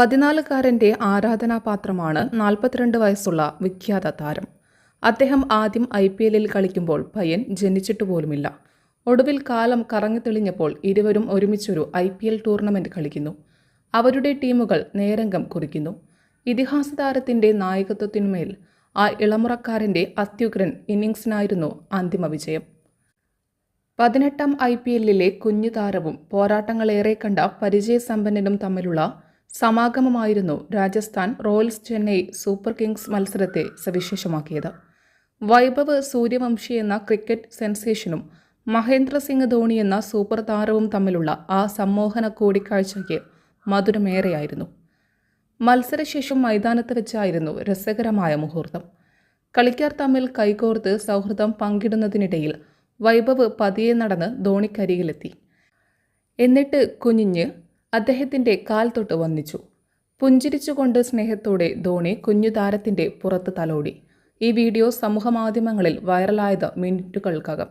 പതിനാലുകാരന്റെ ആരാധനാപാത്രമാണ് നാൽപ്പത്തിരണ്ട് വയസ്സുള്ള വിഖ്യാത താരം. അദ്ദേഹം ആദ്യം ഐ പി എല്ലിൽ കളിക്കുമ്പോൾ പയ്യൻ ജനിച്ചിട്ട് പോലുമില്ല. ഒടുവിൽ കാലം കറങ്ങി തെളിഞ്ഞപ്പോൾ ഇരുവരും ഒരുമിച്ചൊരു ഐ പി എൽ ടൂർണമെന്റ് കളിക്കുന്നു. അവരുടെ ടീമുകൾ നേരംഗം കുറിക്കുന്നു. ഇതിഹാസ താരത്തിന്റെ നായകത്വത്തിന്മേൽ ആ ഇളമുറക്കാരന്റെ അത്യുഗ്രൻ ഇന്നിങ്സിനായിരുന്നു അന്തിമ വിജയം. പതിനെട്ടാം ഐ പി എല്ലിലെ കുഞ്ഞു താരവും പോരാട്ടങ്ങളേറെ കണ്ട പരിചയസമ്പന്നനും തമ്മിലുള്ള സമാഗമമായിരുന്നു Rajasthan Royals Chennai Super Kings മത്സരത്തെ സവിശേഷമാക്കിയത്. വൈഭവ് സൂര്യവംശി എന്ന ക്രിക്കറ്റ് സെൻസേഷനും മഹേന്ദ്ര സിംഗ് ധോണി എന്ന സൂപ്പർ താരവും തമ്മിലുള്ള ആ സമ്മോഹന കൂടിക്കാഴ്ചയ്ക്ക് മധുരമേറെയായിരുന്നു. മത്സരശേഷം മൈതാനത്ത് വെച്ചായിരുന്നു രസകരമായ മുഹൂർത്തം. കളിക്കാർ തമ്മിൽ കൈകോർത്ത് സൗഹൃദം പങ്കിടുന്നതിനിടയിൽ വൈഭവ് പതിയെ നടന്ന് ധോണിക്കരികിലെത്തി. എന്നിട്ട് കുഞ്ഞിഞ്ഞ് അദ്ദേഹത്തിന്റെ കാൽ തൊട്ട് വന്നിച്ചു പുഞ്ചിരിച്ചുകൊണ്ട് സ്നേഹത്തോടെ ധോണി കുഞ്ഞു താരത്തിന്റെ പുറത്ത് തലോടി. ഈ വീഡിയോ സമൂഹമാധ്യമങ്ങളിൽ വൈറലായത് മിനിറ്റുകൾക്കകം.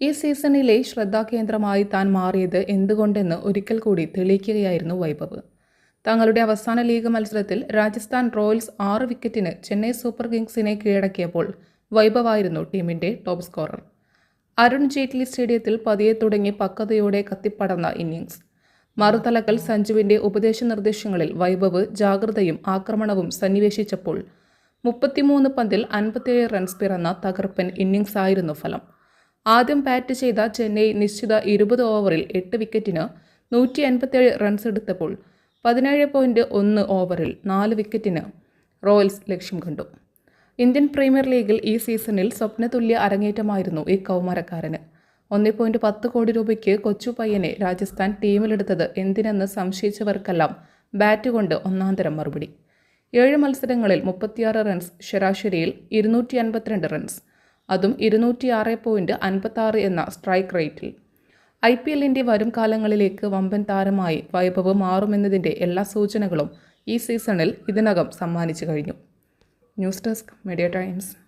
ഈ സീസണിലെ ശ്രദ്ധാകേന്ദ്രമായി താൻ മാറിയത് എന്തുകൊണ്ടെന്ന് ഒരിക്കൽ കൂടി തെളിയിക്കുകയായിരുന്നു വൈഭവ്. തങ്ങളുടെ അവസാന ലീഗ് മത്സരത്തിൽ രാജസ്ഥാൻ റോയൽസ് ആറ് വിക്കറ്റിന് ചെന്നൈ സൂപ്പർ കിങ്സിനെ കീഴടക്കിയപ്പോൾ വൈഭവായിരുന്നു ടീമിന്റെ ടോപ്പ് സ്കോറർ. അരുൺ ജെയ്റ്റ്ലി സ്റ്റേഡിയത്തിൽ പതിയെ തുടങ്ങി പക്വതയോടെ കത്തിപ്പടർന്ന ഇന്നിംഗ്സ്. മറുതലക്കൽ സഞ്ജുവിന്റെ ഉപദേശ നിർദ്ദേശങ്ങളിൽ വൈഭവ് ജാഗ്രതയും ആക്രമണവും സന്നിവേശിച്ചപ്പോൾ മുപ്പത്തിമൂന്ന് പന്തിൽ അൻപത്തിയേഴ് റൺസ് പിറന്ന തകർപ്പൻ ഇന്നിംഗ്സ് ആയിരുന്നു ഫലം. ആദ്യം ബാറ്റ് ചെയ്ത ചെന്നൈ നിശ്ചിത ഇരുപത് ഓവറിൽ എട്ട് വിക്കറ്റിന് നൂറ്റി അൻപത്തിയേഴ് റൺസ് എടുത്തപ്പോൾ പതിനേഴ് പോയിന്റ് ഒന്ന് ഓവറിൽ നാല് വിക്കറ്റിന് റോയൽസ് ലക്ഷ്യം കണ്ടു. ഇന്ത്യൻ പ്രീമിയർ ലീഗിൽ ഈ സീസണിൽ സ്വപ്നതുല്യ അരങ്ങേറ്റമായിരുന്നു ഈ കൗമാരക്കാരന്. ഒന്നേ പോയിന്റ് പത്ത് കോടി രൂപയ്ക്ക് കൊച്ചു പയ്യനെ രാജസ്ഥാൻ ടീമിലെടുത്തത് എന്തിനെന്ന് സംശയിച്ചവർക്കെല്ലാം ബാറ്റ് കൊണ്ട് ഒന്നാന്തരം മറുപടി. ഏഴ് മത്സരങ്ങളിൽ മുപ്പത്തിയാറ് റൺസ് ശരാശരിയിൽ ഇരുന്നൂറ്റി അൻപത്തിരണ്ട് റൺസ്. അതും ഇരുന്നൂറ്റിയാറ് പോയിന്റ് അൻപത്താറ് എന്ന സ്ട്രൈക്ക് റേറ്റിൽ. ഐ പി എല്ലിന്റെ വരും കാലങ്ങളിലേക്ക് വമ്പൻ താരമായി വൈഭവ് മാറുമെന്നതിന്റെ എല്ലാ സൂചനകളും ഈ സീസണിൽ ഇതിനകം സമ്മാനിച്ചു കഴിഞ്ഞു. News desk media times.